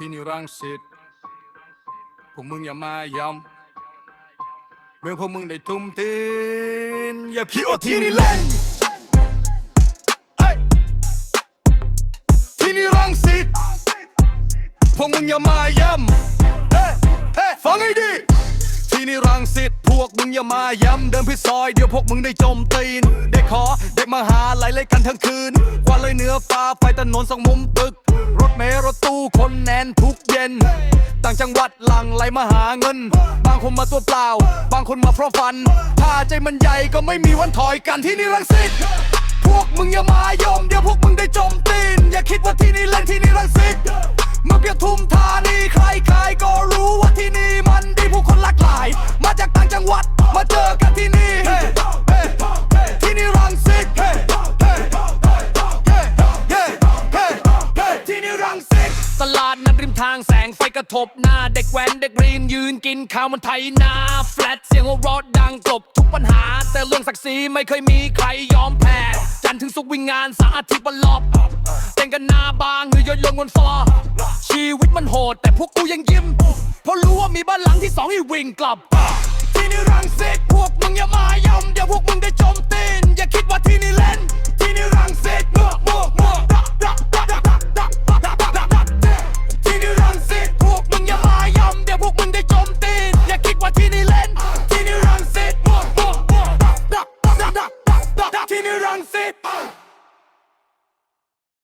ที่นี่รังสิตพวกมึงอย่ามายำเมื่อพวกมึงได้ทุ่มตีนอย่าคิดว่าที่นี่เล่นเอ้ยที่นี่รังสิตพวกมึงอย่ามายำเฮ้เฮ้ฟังให้ดีที่นี่รังสิตพวกมึงอย่ามาย้ำเดินพิซอยเดี๋ยวพวกมึงได้จมตีนเด็กขอเด็กมาหาไหลเล่นกันทั้งคืน เลยเหนือฟ้าไฟถนนสองมุมตึก รถเมล์รถตู้คนแน่นทุกเย็น ต่างจังหวัดหลังไหลมาหาเงิน บางคนมาตัวเปล่า บางคนมาเพราะฟัน ถ้าใจมันใหญ่ก็ไม่มีวันถอยกันที่นี่รังสิตพวกมึงอย่ามาเย ทางแสงไฟกระทบหน้า เด็กแว้นเด็กรีนยืนกินข้าวมันไทยนาแฟลตเสียงหัวเรอดดังกลบทุกปัญหา แต่เรื่องศักดิ์ศรีไม่เคยมีใครยอมแพ้จันทร์ถึงสุกวิ่งงานสาอาทิตย์วันลอบเต้นกันหน้าบางเหงื่อยยนบนฟอชีวิตมันโหด แต่พวกกูยังยิ้มเพราะรู้ว่ามีบ้านหลังที่สองให้วิ่งกลับ ที่นี่รังสิตพวกมึงอย่ามายำเดี๋ยวพวกมึงได้จมตี Stay